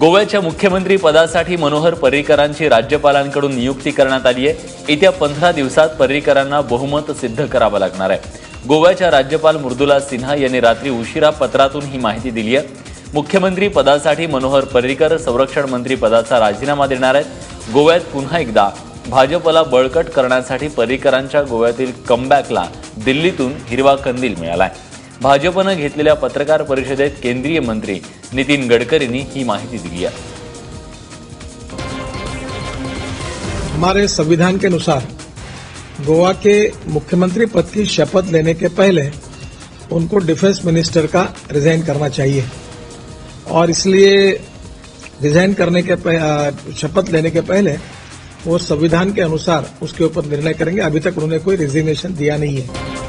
गोव्याच्या मुख्यमंत्री पदासाठी मनोहर पर्रिकरांची राज्यपालांकडून नियुक्ती करण्यात आली आहे. येत्या पंधरा दिवसात पर्रिकरांना बहुमत सिद्ध करावं लागणार आहे. गोव्याच्या राज्यपाल मृदुला सिन्हा यांनी रात्री उशिरा पत्रातून ही माहिती दिली आहे. मुख्यमंत्री पदासाठी मनोहर पर्रिकर संरक्षण मंत्री पदाचा राजीनामा देणार आहेत. गोव्यात पुन्हा एकदा भाजपला बळकट करण्यासाठी पर्रिकरांच्या गोव्यातील कमबॅकला दिल्लीतून हिरवा कंदील मिळाला आहे भाजपनं घेतलेल्या पत्रकार परिषदेत केंद्रीय मंत्री नितीन गडकरींनी ही माहिती दिली आहे. हमारे संविधान के अनुसार, गोवा के मुख्यमंत्री पद की शपथ लेने के पहले उनको डिफेंस मिनिस्टर का रिजाइन करना चाहिए। और इसलिए रिजाइन करने के शपथ लेने के पहले वो संविधान के अनुसार उसके ऊपर निर्णय करेंगे। अभी तक उन्होंने कोई रिजिग्नेशन दिया नहीं है।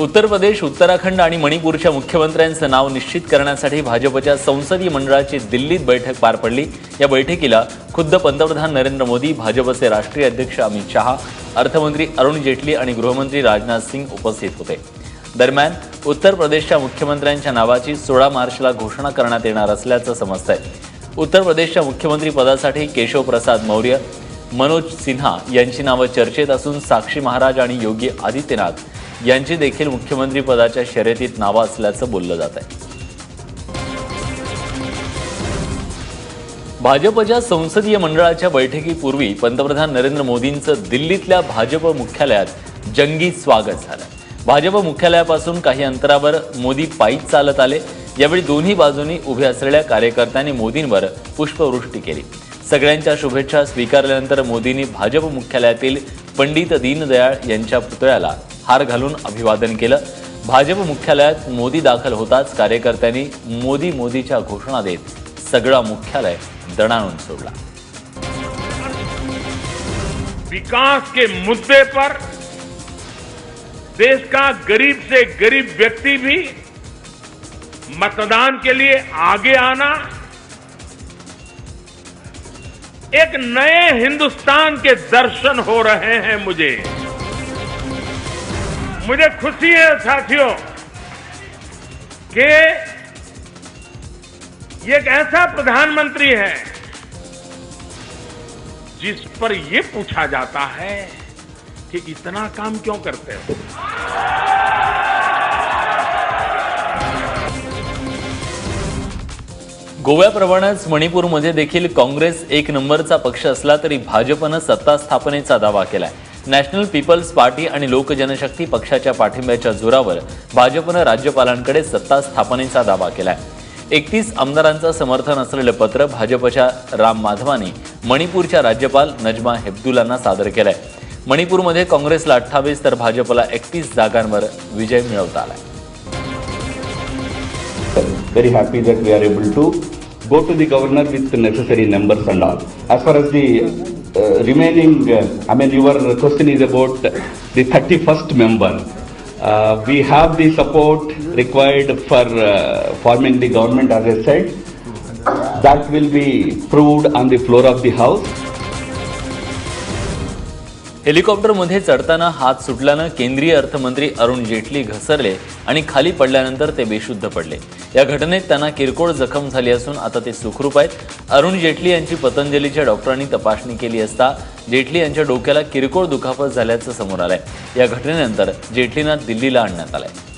उत्तर प्रदेश उत्तराखंड आणि मणिपूरच्या मुख्यमंत्र्यांचं नाव निश्चित करण्यासाठी भाजपच्या संसदीय मंडळाची दिल्लीत बैठक पार पडली. या बैठकीला खुद्द पंतप्रधान नरेंद्र मोदी भाजपचे राष्ट्रीय अध्यक्ष अमित शहा अर्थमंत्री अरुण जेटली आणि गृहमंत्री राजनाथ सिंग उपस्थित होते. दरम्यान उत्तर प्रदेशच्या मुख्यमंत्र्यांच्या नावाची सोळा मार्चला घोषणा करण्यात येणार असल्याचं समजतंय. उत्तर प्रदेशच्या मुख्यमंत्री पदासाठी केशव प्रसाद मौर्य मनोज सिन्हा यांची नावं चर्चेत असून साक्षी महाराज आणि योगी आदित्यनाथ यांची देखील मुख्यमंत्री पदाच्या शर्यतीत नावं असल्याचं बोललं जात आहे. भाजपच्या संसदीय मंडळाच्या बैठकीपूर्वी पंतप्रधान नरेंद्र मोदींचं दिल्लीतल्या भाजप मुख्यालयात जंगी स्वागत झालं. भाजप मुख्यालयापासून काही अंतरावर मोदी पायीच चालत आले. यावेळी दोन्ही बाजूंनी उभे असलेल्या कार्यकर्त्यांनी मोदींवर पुष्पवृष्टी केली. सगळ्यांच्या शुभेच्छा स्वीकारल्यानंतर मोदींनी भाजप मुख्यालयातील पंडित दीनदयाळ यांच्या पुतळ्याला हार घालून अभिवादन केलं. भाजप मुख्यालयात मोदी दाखल होताच कार्यकर्त्यांनी मोदी मोदीच्या घोषणा देत सगळं मुख्यालय दणाणून सोडला. विकास के मुद्दे पर देश का गरीब से गरीब व्यक्ति भी मतदान के लिए आगे आना, एक नए हिंदुस्तान के दर्शन हो रहे हैं मुझे। मुझे खुशी है, साथियों, कि एक ऐसा प्रधानमंत्री है जिस पर ये पूछा जाता है कि इतना काम क्यों करते हो? गोव्याप्रमाणेच मणिपूरमध्ये देखील काँग्रेस एक नंबरचा पक्ष असला तरी भाजपनं सत्ता स्थापनेचा दावा केलाय. नॅशनल पीपल्स पार्टी आणि लोक जनशक्ती पक्षाच्या पाठिंब्याच्या जोरावर भाजपनं राज्यपालांकडे सत्ता स्थापनेचा दावा केलाय. एकतीस आमदारांचं समर्थन असलेलं पत्र भाजपच्या राम माधवानी मणिपूरच्या राज्यपाल नजमा हेब्दुलांना सादर केलंय. मणिपूरमध्ये काँग्रेसला अठ्ठावीस तर भाजपला एकतीस जागांवर विजय मिळवता आलाय. Very happy that we are able to go to the governor with the necessary numbers and all. As far as the remaining, uh, I mean, your question is about the 31st member. Uh, we have the support required for uh, forming the government, as I said. That will be proved on the floor of the house. हेलिकॉप्टरमध्ये चढताना हात सुटल्यानं केंद्रीय अर्थमंत्री अरुण जेटली घसरले आणि खाली पडल्यानंतर ते बेशुद्ध पडले. या घटनेत त्यांना किरकोळ जखम झाली असून आता ते सुखरूप आहेत. अरुण जेटली यांची पतंजलीच्या डॉक्टरांनी तपासणी केली असता जेटली यांच्या डोक्याला किरकोळ दुखापत झाल्याचं समोर आलंय. या घटनेनंतर जेटलींना दिल्लीला आणण्यात आलंय.